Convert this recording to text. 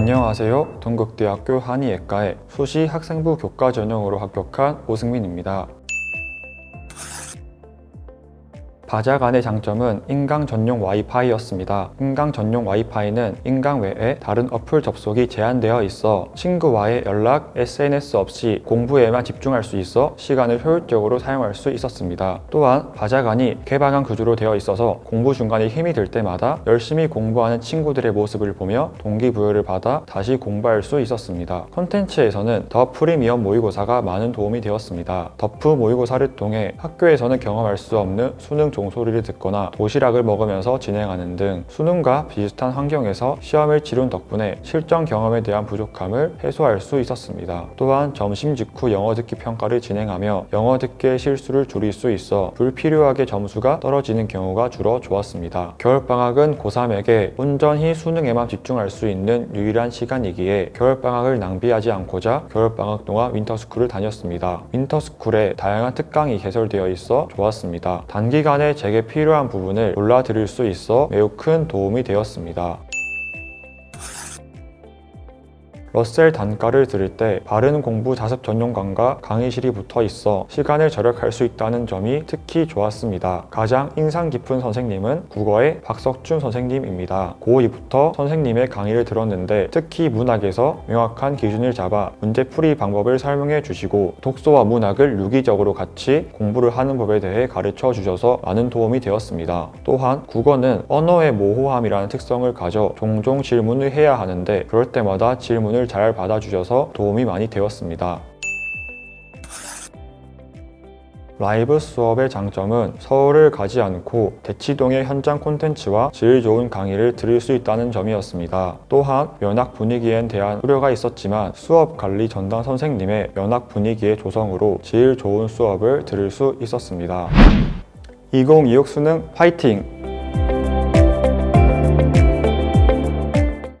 안녕하세요. 동국대학교 한의예과의 수시 학생부 교과 전형으로 합격한 오승민입니다. 바자간의 장점은 인강 전용 와이파이였습니다. 인강 전용 와이파이는 인강 외에 다른 어플 접속이 제한되어 있어 친구와의 연락, SNS 없이 공부에만 집중할 수 있어 시간을 효율적으로 사용할 수 있었습니다. 또한 바자간이 개방형 구조로 되어 있어서 공부 중간에 힘이 들 때마다 열심히 공부하는 친구들의 모습을 보며 동기부여를 받아 다시 공부할 수 있었습니다. 콘텐츠에서는 더 프리미엄 모의고사가 많은 도움이 되었습니다. 더프 모의고사를 통해 학교에서는 경험할 수 없는 수능 종 소리를 듣거나 도시락을 먹으면서 진행하는 등 수능과 비슷한 환경에서 시험을 치룬 덕분에 실전 경험에 대한 부족함을 해소할 수 있었습니다. 또한 점심 직후 영어 듣기 평가를 진행하며 영어 듣기의 실수를 줄일 수 있어 불필요하게 점수가 떨어지는 경우가 줄어 좋았습니다. 겨울방학은 고3에게 온전히 수능에만 집중할 수 있는 유일한 시간이기에 겨울방학을 낭비하지 않고자 겨울방학 동안 윈터스쿨을 다녔습니다. 윈터스쿨에 다양한 특강이 개설되어 있어 좋았습니다. 단기간에 제게 필요한 부분을 골라 드릴 수 있어 매우 큰 도움이 되었습니다. 러셀 단가를 들을 때 바른 공부 자습 전용관과 강의실이 붙어 있어 시간을 절약할 수 있다는 점이 특히 좋았습니다. 가장 인상 깊은 선생님은 국어의 박석준 선생님입니다. 고2부터 선생님의 강의를 들었는데 특히 문학에서 명확한 기준을 잡아 문제풀이 방법을 설명해 주시고 독서와 문학을 유기적으로 같이 공부를 하는 법에 대해 가르쳐 주셔서 많은 도움이 되었습니다. 또한 국어는 언어의 모호함이라는 특성을 가져 종종 질문을 해야 하는데 그럴 때마다 질문을 잘 받아주셔서 도움이 많이 되었습니다. 라이브 수업의 장점은 서울을 가지 않고 대치동의 현장 콘텐츠와 질 좋은 강의를 들을 수 있다는 점이었습니다. 또한 면학 분위기엔 대한 우려가 있었지만 수업 관리 전담 선생님의 면학 분위기의 조성으로 질 좋은 수업을 들을 수 있었습니다. 2026 수능 파이팅!